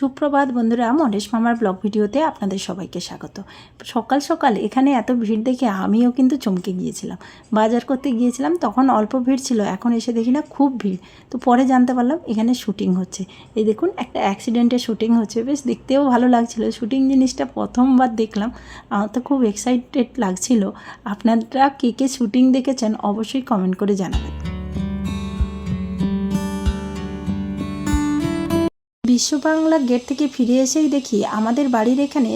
সুপ্রভাত বন্ধুরা, মহেশ মামার ব্লগ ভিডিওতে আপনাদের সবাইকে স্বাগত। সকাল সকাল এখানে এত ভিড় দেখে আমিও কিন্তু চমকে গিয়েছিলাম। বাজার করতে গিয়েছিলাম, তখন অল্প ভিড় ছিল, এখন এসে দেখি না খুব ভিড়। তো পরে জানতে পারলাম এখানে শুটিং হচ্ছে। এই দেখুন, একটা অ্যাক্সিডেন্টের শুটিং হচ্ছে। বেশ দেখতেও ভালো লাগছিল। শুটিং জিনিসটা প্রথমবার দেখলাম। আমার তো খুব এক্সাইটেড লাগছিল। আপনারা কে কে শুটিং দেখেছেন অবশ্যই কমেন্ট করে জানাবেন। বিশ্ব বাংলা গেট থেকে ফিরে এসেই দেখি আমাদের বাড়ির এখানে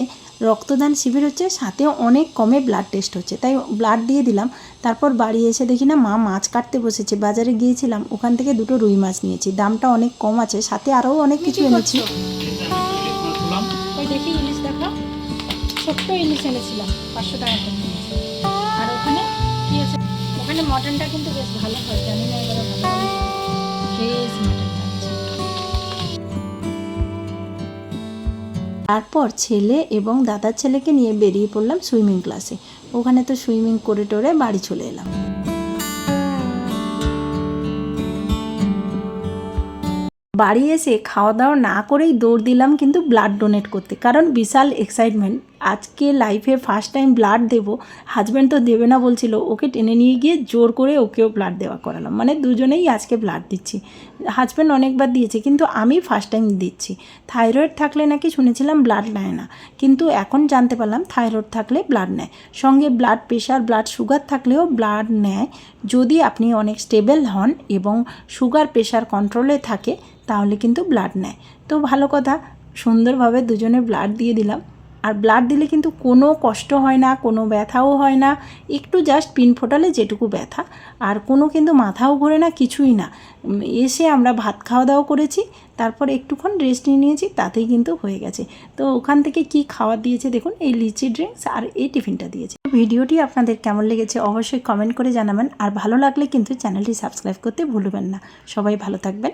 রক্তদান শিবির হচ্ছে সাথে অনেক কমে ব্লাড টেস্ট হচ্ছে। তাই ব্লাড দিয়ে দিলাম তারপর বাড়ি এসে দেখি না মা মাছ কাটতে বসেছে। বাজারে গিয়েছিলাম ওখান থেকে দুটো রুই মাছ নিয়েছি। দামটা অনেক কম আছে সাথে আরও অনেক কিছু এনেছি। ওই দেখি ইলিশ দেখো ছোট্ট ইলিশ এনেছিলাম পাঁচশো টাকা আর ওখানে কি আছে? ওখানে মটনটা কিন্তু বেশ ভালো হয় জানি না এবারে ভালো ফ্রেশ মটনটা তারপর ছেলে এবং দাদার ছেলেকে নিয়ে বেরিয়ে পড়লাম সুইমিং ক্লাসে। ওখানে তো সুইমিং করে টোরে বাড়ি চলে এলাম। বাড়ি এসে খাওয়া দাওয়া না করেই দৌড় দিলাম কিন্তু ব্লাড ডোনেট করতে, কারণ বিশাল এক্সাইটমেন্ট। আজকে লাইফে ফার্স্ট টাইম ব্লাড দেবো। হাজব্যান্ড তো দেবে না বলছিল, ওকে টেনে নিয়ে গিয়ে জোর করে ওকেও ব্লাড দেওয়া করালাম। মানে দুজনেই আজকে ব্লাড দিচ্ছি। হাজব্যান্ড অনেকবার দিয়েছে, কিন্তু আমি ফার্স্ট টাইম দিচ্ছি। থাইরয়েড থাকলে নাকি শুনেছিলাম ব্লাড নেয় না। কিন্তু এখন জানতে পারলাম থাইরয়েড থাকলে ব্লাড নেয়। সঙ্গে ব্লাড প্রেশার ব্লাড সুগার থাকলেও ব্লাড নেয়। যদি আপনি অনেক স্টেবল হন এবং সুগার প্রেশার কন্ট্রোলে থাকে, তাহলে কিন্তু ব্লাড নেয়। তো ভালো কথা, সুন্দরভাবে দুজনে ব্লাড দিয়ে দিলাম। আর ব্লাড দিলে কিন্তু কোনো কষ্ট হয় না, কোনো ব্যথাও হয় না। একটু জাস্ট পিন ফোটালে যেটুকু ব্যথা। আর কোনো কিন্তু মাথাও ঘোরে না, কিছুই না। এসে আমরা ভাত খাওয়া দাওয়া করেছি, তারপর একটুক্ষণ রেস্ট নিয়ে নিয়েছি, তাতেই কিন্তু হয়ে গেছে। তো ওখান থেকে কি খাবার দিয়েছে দেখুন, এই লিচি ড্রিঙ্কস আর এই টিফিনটা দিয়েছে। ভিডিওটি আপনাদের কেমন লেগেছে অবশ্যই কমেন্ট করে জানাবেন, আর ভালো লাগলে কিন্তু চ্যানেলটি সাবস্ক্রাইব করতে ভুলবেন না। সবাই ভালো থাকবেন।